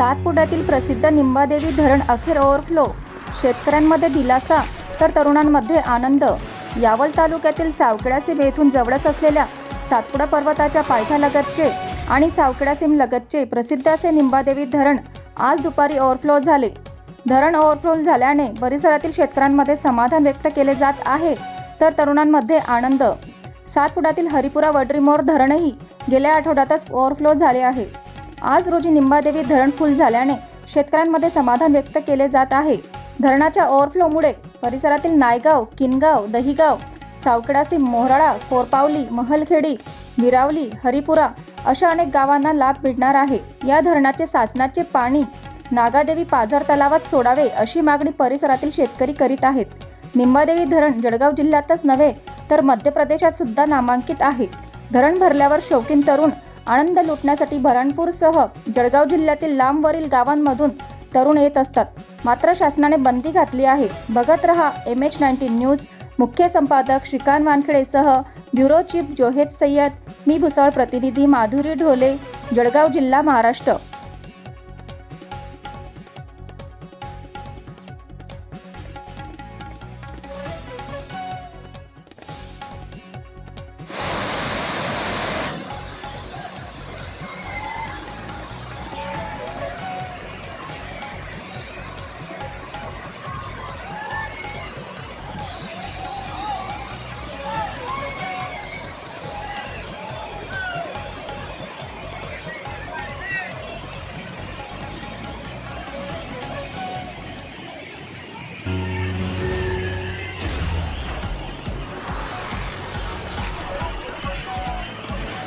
सातपुड्यातील प्रसिद्ध निंबादेवी धरण अखेर ओव्हरफ्लो. शेतकऱ्यांमध्ये दिलासा तर तरुणांमध्ये आनंद. यावल तालुक्यातील सावखेडा सीम येथून जवळच असलेल्या सातपुडा पर्वताच्या पायथ्यालगतचे आणि सावकेडा सीम लगतचे प्रसिद्ध असे निंबादेवी धरण आज दुपारी ओव्हरफ्लो झाले. धरण ओव्हरफ्लो झाल्याने परिसरातील शेतकऱ्यांमध्ये समाधान व्यक्त केले जात आहे तर तरुणांमध्ये आनंद. सातपुड्यातील हरिपुरा वडरीमोर धरणही गेल्या आठवड्यातच ओव्हरफ्लो झाले आहे. आज रोजी निंबादेवी धरण फुल झाल्याने शेतकऱ्यांमध्ये समाधान व्यक्त केले जात आहे. धरणाच्या ओव्हरफ्लोमुळे परिसरातील नायगाव किनगाव दहिगाव सावकडासी मोहराळा कोरपावली महलखेडी विरावली हरिपुरा अशा अनेक गावांना लाभ मिळणार आहे. या धरणाचे साचनाचे पाणी नागादेवी पाझर तलावात सोडावे अशी मागणी परिसरातील शेतकरी करीत आहेत. निंबादेवी धरण जळगाव जिल्ह्यातच नव्हे तर मध्य प्रदेशात सुद्धा नामांकित आहे. धरण भरल्यावर शौकीन तरुण आनंद लुटण्यासाठी भरणपूरसह जळगाव जिल्ह्यातील लांबवरील गावांमधून तरुण येत असतात. मात्र शासनाने बंदी घातली आहे. बघत रहा एम एच नाईन्टीन न्यूज. मुख्य संपादक श्रीकांत वानखेडेसह ब्युरो चीफ जोहेद सय्यद. मी भुसाळ प्रतिनिधी माधुरी ढोले जळगाव जिल्हा महाराष्ट्र.